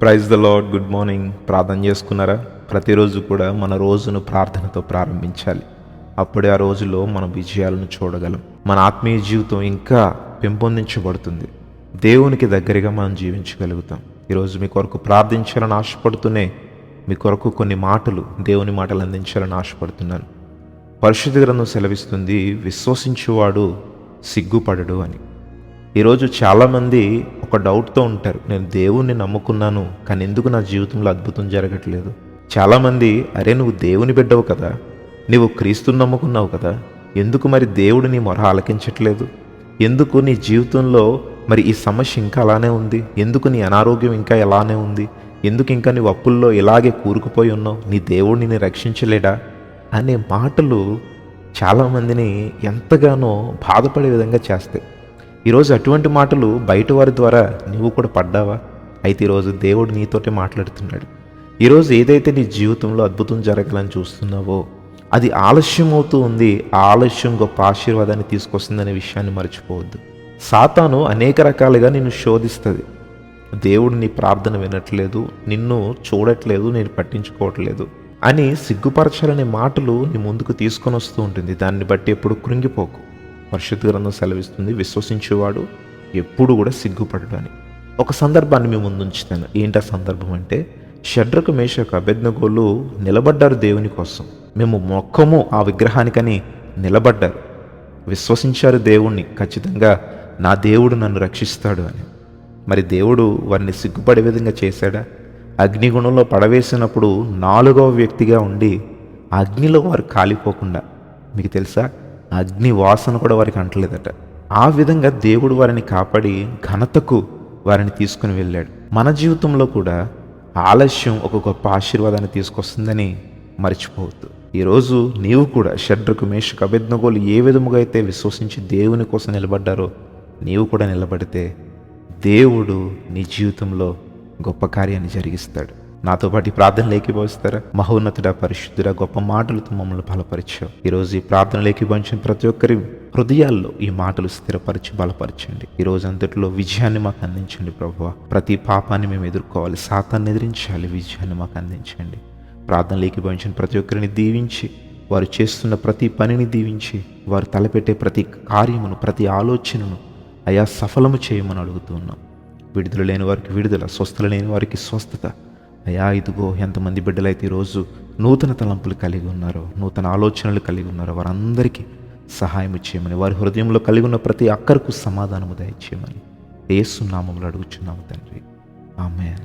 Praise the Lord good morning ప్రార్థన చేసుకున్నారా? ప్రతిరోజు కూడా మన రోజును ప్రార్థనతో ప్రారంభించాలి. అప్పుడే ఆ రోజులో మన విజయాలను చూడగలం. మన ఆత్మీయ జీవితం ఇంకా పెంపొందించబడుతుంది. దేవునికి దగ్గరగా మనం జీవించగలుగుతాం. ఈరోజు మీ కొరకు ప్రార్థించాలని ఆశపడుతూనే మీ కొరకు కొన్ని మాటలు దేవుని మాటలు అందించాలని ఆశపడుతున్నాను. పరిశుద్ధ గ్రంథం సెలవిస్తుంది విశ్వసించువాడు సిగ్గుపడడు అని. ఈరోజు చాలామంది ఒక డౌట్తో ఉంటారు. నేను దేవుణ్ణి నమ్ముకున్నాను కానీ ఎందుకు నా జీవితంలో అద్భుతం జరగట్లేదు? చాలామంది అరే నువ్వు దేవుని బిడ్డవు కదా? నువ్వు క్రీస్తుని నమ్ముకున్నావు కదా? ఎందుకు మరి దేవుడు నీ మొర ఆలకించట్లేదు? ఎందుకు నీ జీవితంలో మరి ఈ సమస్య ఇంకా అలానే ఉంది? ఎందుకు నీ అనారోగ్యం ఇంకా ఎలానే ఉంది? ఎందుకు ఇంకా నీ అప్పుల్లో ఇలాగే కూరుకుపోయి ఉన్నావు? నీ దేవుడిని నేను రక్షించలేడా? అనే మాటలు చాలామందిని ఎంతగానో బాధపడే విధంగా చేస్తాయి. ఈరోజు అటువంటి మాటలు బయట వారి ద్వారా నువ్వు కూడా పడ్డావా? అయితే ఈరోజు దేవుడు నీతోటే మాట్లాడుతున్నాడు. ఈరోజు ఏదైతే నీ జీవితంలో అద్భుతం జరగాలని చూస్తున్నావో అది ఆలస్యం అవుతూ ఉంది. ఆ ఆలస్యం గొప్ప ఆశీర్వాదాన్ని తీసుకొస్తుందనే విషయాన్ని మర్చిపోవద్దు. సాతాను అనేక రకాలుగా నిన్ను శోధిస్తుంది. దేవుడు నీ ప్రార్థన వినట్లేదు నిన్ను చూడట్లేదు నేను పట్టించుకోవట్లేదు అని సిగ్గుపరచాలనే మాటలు నీ ముందుకు తీసుకొని వస్తూ ఉంటుంది. దాన్ని బట్టి ఎప్పుడు కృంగిపోకు. పరిశుద్ధ గ్రంథం సెలవిస్తుంది. విశ్వసించేవాడు ఎప్పుడు కూడా సిగ్గుపడడు అని. ఒక సందర్భాన్ని మేము ముందు ఉంచుతాను ఏంటి ఆ సందర్భం అంటే షడ్రకు మేషకు అభెజ్ఞగోలు నిలబడ్డారు దేవుని కోసం. మేము మొక్కము ఆ విగ్రహానికని నిలబడ్డారు. విశ్వసించారు దేవుణ్ణి. ఖచ్చితంగా నా దేవుడు నన్ను రక్షిస్తాడు అని. మరి దేవుడు వారిని సిగ్గుపడే విధంగా చేశాడా? అగ్నిగుణంలో పడవేసినప్పుడు నాలుగవ వ్యక్తిగా ఉండి అగ్నిలో వారు కాలిపోకుండా. మీకు తెలుసా? అగ్ని వాసన కూడా వారికి అంటలేదట. ఆ విధంగా దేవుడు వారిని కాపాడి ఘనతకు వారిని తీసుకుని వెళ్ళాడు. మన జీవితంలో కూడా ఆలస్యం ఒక గొప్ప ఆశీర్వాదాన్ని తీసుకొస్తుందని మర్చిపోవద్దు. ఈరోజు నీవు కూడా షడ్రకు మేషకు అభిజ్ఞగోలు ఏ విధముగా అయితే విశ్వసించి దేవుని కోసం నిలబడ్డారో నీవు కూడా నిలబడితే దేవుడు నీ జీవితంలో గొప్ప కార్యాన్ని జరిగిస్తాడు. నాతో పాటు ప్రార్థన ప్రార్థనలు ఏకీభవిస్తారా మహోన్నతుడా పరిశుద్ధుడా గొప్ప మాటలతో మమ్మల్ని బలపరిచావు. ఈరోజు ఈ ప్రార్థన ఏకీభవించిన ప్రతి ఒక్కరి హృదయాల్లో ఈ మాటలు స్థిరపరిచి బలపరచండి. ఈ రోజు అంతటిలో విజయాన్ని మాకు అందించండి ప్రభు ప్రతి పాపాన్ని మేము ఎదుర్కోవాలి. సాతాన్ని ఎదిరించాలి విజయాన్ని మాకు అందించండి. ప్రార్థన ఏకీభవించిన ప్రతి ఒక్కరిని దీవించి వారు చేస్తున్న ప్రతి పనిని దీవించి వారు తలపెట్టే ప్రతి కార్యమును ప్రతి ఆలోచనను అయా సఫలము చేయమని అడుగుతున్నాం విడుదల లేని వారికి విడుదల స్వస్థత లేని వారికి స్వస్థత. అయా ఇదిగో ఎంతమంది బిడ్డలైతే ఈరోజు నూతన తలంపులు కలిగి ఉన్నారో నూతన ఆలోచనలు కలిగి ఉన్నారో వారందరికీ సహాయం చేయమని వారి హృదయంలో కలిగి ఉన్న ప్రతి అక్కరకు సమాధానము దయచేయమని ఏసునామములు అడుగుచున్నాము తండ్రి. ఆమె